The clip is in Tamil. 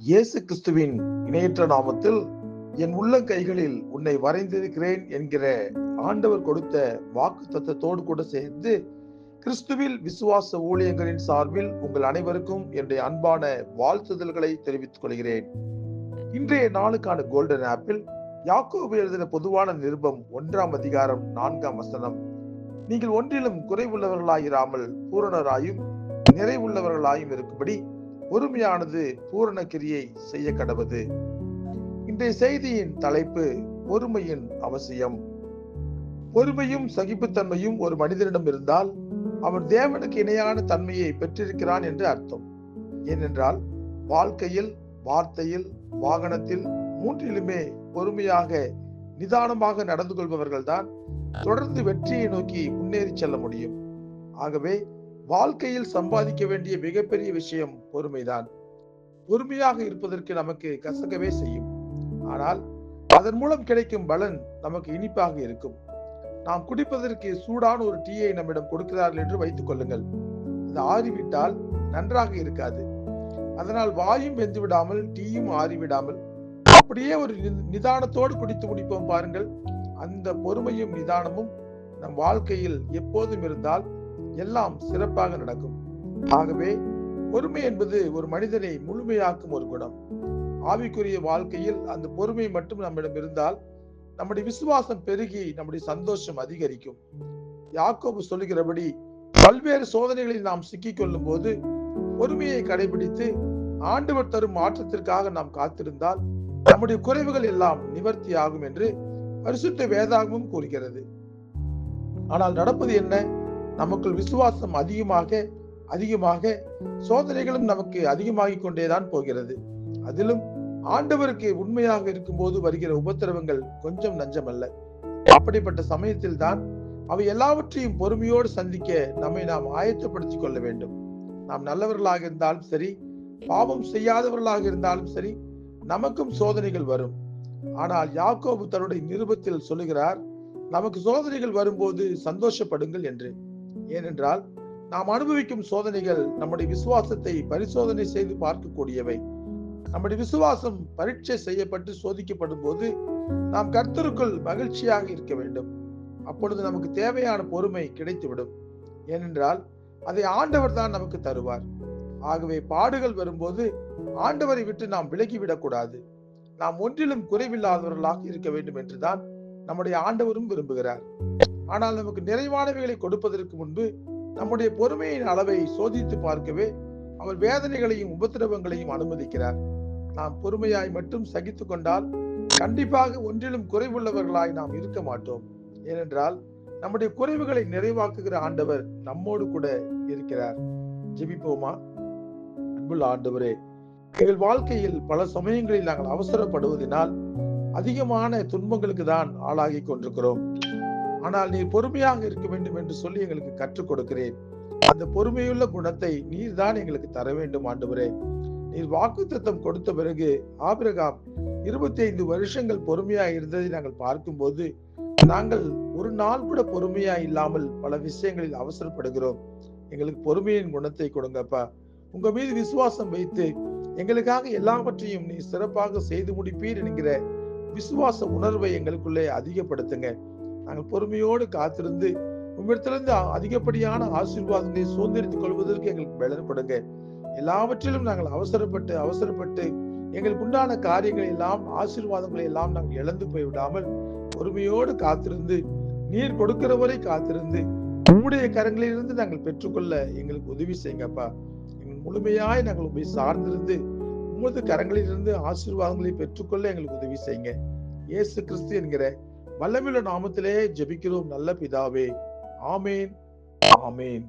இயேசு கிறிஸ்துவின் இணையற்ற நாமத்தில் என் உள்ள கைகளில் உன்னை வரைந்திருக்கிறேன் என்கிற ஆண்டவர் கொடுத்த வாக்கு தத்தத்தோடு கூட சேர்ந்து கிறிஸ்துவில் விசுவாச ஊழியங்களின் சார்பில் உங்கள் அனைவருக்கும் என்னுடைய அன்பான வாழ்த்துதல்களை தெரிவித்துக் கொள்கிறேன். இன்றைய நாளுக்கான கோல்டன் ஆப்பிள் யாக்கோபு எழுதின பொதுவான நிருபம் ஒன்றாம் அதிகாரம் நான்காம் வசனம். நீங்கள் ஒன்றிலும் குறைவுள்ளவர்களாயிராமல் பூரணராயும் நிறைவுள்ளவர்களாயும் இருக்கும்படி பொறுமையானது பூரண கிரியை செய்ய கடவது. இன்றைய செய்தியின் தலைப்பு பொறுமையின் அவசியம். பொறுமையும் சகிப்புத்தன்மையும் ஒரு மனிதனிடம் இருந்தால் அவன் தேவனுக்கு இணையான தன்மையை பெற்றிருக்கிறான் என்று அர்த்தம். ஏனென்றால் வாழ்க்கையில் வார்த்தையில் வாகனத்தில் மூன்றிலுமே பொறுமையாக நிதானமாக நடந்து கொள்பவர்கள்தான் தொடர்ந்து வெற்றியை நோக்கி முன்னேறி செல்ல முடியும். ஆகவே வாழ்க்கையில் சம்பாதிக்க வேண்டிய மிகப்பெரிய விஷயம் பொறுமைதான். பொறுமையாக இருப்பதற்கு நமக்கு கசக்கவே செய்யும். ஆனால் அதன் மூலம் கிடைக்கும் பலன் நமக்கு இனிப்பாக இருக்கும். நாம் குடிப்பதற்கு சூடான ஒரு டீயை நம்மிடம் கொடுக்கிறார்கள் என்று வைத்துக் கொள்ளுங்கள். அது ஆறிவிட்டால் நன்றாக இருக்காது. அதனால் வாயும் வெந்து விடாமல் டீயும் ஆறிவிடாமல் அப்படியே ஒரு நிதானத்தோடு குடித்து முடிப்போம் பாருங்கள். அந்த பொறுமையும் நிதானமும் நம் வாழ்க்கையில் எப்போதும் இருந்தால் எல்லாம் சிறப்பாக நடக்கும். ஆகவே பொறுமை என்பது ஒரு மனிதனை முழுமையாக்கும் ஒரு குணம். ஆவிக்குரிய வாழ்க்கையில் அந்த பொறுமை மட்டும் நம்மிடம் இருந்தால் நம்முடைய விசுவாசம் பெருகி நம்முடைய சந்தோஷம் அதிகரிக்கும். யாக்கோபு சொல்லுகிறபடி பல்வேறு சோதனைகளில் நாம் சிக்கிக் கொள்ளும் போது பொறுமையை கடைபிடித்து ஆண்டவர் தரும் மாற்றத்திற்காக நாம் காத்திருந்தால் நம்முடைய குறைவுகள் எல்லாம் நிவர்த்தி ஆகும் என்று பரிசுத்த வேதாகமும் கூறுகிறது. ஆனால் நடப்பது என்ன? நமக்குள் விசுவாசம் அதிகமாக அதிகமாக சோதனைகளும் நமக்கு அதிகமாகிக் கொண்டேதான் போகிறது. அதிலும் ஆண்டவருக்கு உண்மையாக இருக்கும்போது வருகிற உபத்திரவங்கள் கொஞ்சம் நஞ்சமல்ல. அப்படிப்பட்ட சமயத்தில் தான் அவை எல்லாவற்றையும் பொறுமையோடு சந்திக்க நம்மை நாம் ஆயத்தப்படுத்திக் கொள்ள வேண்டும். நாம் நல்லவர்களாக இருந்தாலும் சரி பாவம் செய்யாதவர்களாக இருந்தாலும் சரி நமக்கும் சோதனைகள் வரும். ஆனால் யாக்கோபு தன்னுடைய நிருபத்தில் சொல்லுகிறார் நமக்கு சோதனைகள் வரும்போது சந்தோஷப்படுங்கள் என்று. ஏனென்றால் நாம் அனுபவிக்கும் சோதனைகள் நம்முடைய விசுவாசத்தை பரிசோதனை செய்து பார்க்கக்கூடியவை. நம்முடைய விசுவாசம் பரீட்சை செய்யப்பட்டு சோதிக்கப்படும் போது நாம் கர்த்தருக்குள் மகிழ்ச்சியாக இருக்க வேண்டும். அப்பொழுது நமக்கு தேவையான பொறுமை கிடைத்துவிடும். ஏனென்றால் அதை ஆண்டவர் தான் நமக்கு தருவார். ஆகவே பாடுகள் வரும்போது ஆண்டவரை விட்டு நாம் விலகிவிடக்கூடாது. நாம் ஒன்றிலும் குறைவில்லாதவர்களாக இருக்க வேண்டும் என்றுதான் நம்முடைய ஆண்டவரும் விரும்புகிறார். ஆனால் நமக்கு நிறைவானவைகளை கொடுப்பதற்கு முன்பு நம்முடைய பொறுமையின் அளவை சோதித்து பார்க்கவே அவர் வேதனைகளையும் உபத்திரவங்களையும் அனுமதிக்கிறார். நாம் பொறுமையாய் மட்டும் சகித்து கொண்டால் கண்டிப்பாக ஒன்றிலும் குறைவுள்ளவர்களாய் நாம் இருக்க மாட்டோம். ஏனென்றால் நம்முடைய குறைவுகளை நிறைவாக்குகிற ஆண்டவர் நம்மோடு கூட இருக்கிறார். ஜெபிப்போமா? அன்புள்ள ஆண்டவரே எங்கள் வாழ்க்கையில் பல சமயங்களில் நாங்கள் அவசரப்படுவதனால் அதிகமான துன்பங்களுக்கு தான் ஆளாகி கொண்டிருக்கிறோம். ஆனால் நீர் பொறுமையாக இருக்க வேண்டும் என்று சொல்லி எங்களுக்கு கற்றுக் கொடுக்கிறேன். அந்த பொறுமையுள்ள குணத்தை நீர் தான் எங்களுக்கு தர வேண்டும் ஆண்டவரே. நீர் வாக்கு தத்தம் கொடுத்த பிறகு ஆபிரகாம் இருபத்தி ஐந்து வருஷங்கள் பொறுமையா இருந்ததை நாங்கள் பார்க்கும்போது நாங்கள் ஒரு நாள் கூட பொறுமையா இல்லாமல் பல விஷயங்களில் அவசரப்படுகிறோம். எங்களுக்கு பொறுமையின் குணத்தை கொடுங்கப்பா. உங்க மீது விசுவாசம் வைத்து எங்களுக்காக எல்லாவற்றையும் நீ சிறப்பாக செய்து முடிப்பீர் என்கிற விசுவாச உணர்வை எங்களுக்குள்ளே அதிகப்படுத்துங்க. நாங்கள் பொறுமையோடு காத்திருந்து உம்மிடத்திலிருந்து அதிகப்படியான ஆசீர்வாதங்களை சுதந்திரித்துக் கொள்வதற்கு எங்களுக்கு பலன்படுங்க எல்லாவற்றிலும் நாங்கள் அவசரப்பட்டு அவசரப்பட்டு எங்களுக்கு உண்டான காரியங்களை எல்லாம் ஆசீர்வாதங்களை எல்லாம் நாங்கள் இழந்து போய் விடாமல் பொறுமையோடு காத்திருந்து நீர் கொடுக்கிற வரை காத்திருந்து உம்முடைய கரங்களிலிருந்து நாங்கள் பெற்றுக்கொள்ள எங்களுக்கு உதவி செய்யுங்கப்பா. எங்கள் முழுமையாய் நாங்கள் உண்மை சார்ந்திருந்து உமது கரங்களிலிருந்து ஆசீர்வாதங்களை பெற்றுக்கொள்ள எங்களுக்கு உதவி செய்யுங்க. இயேசு கிறிஸ்து என்கிற வல்லமில்ல நாமத்திலே ஜெபிக்கிறோம் நல்ல பிதாவே. ஆமேன். ஆமேன்.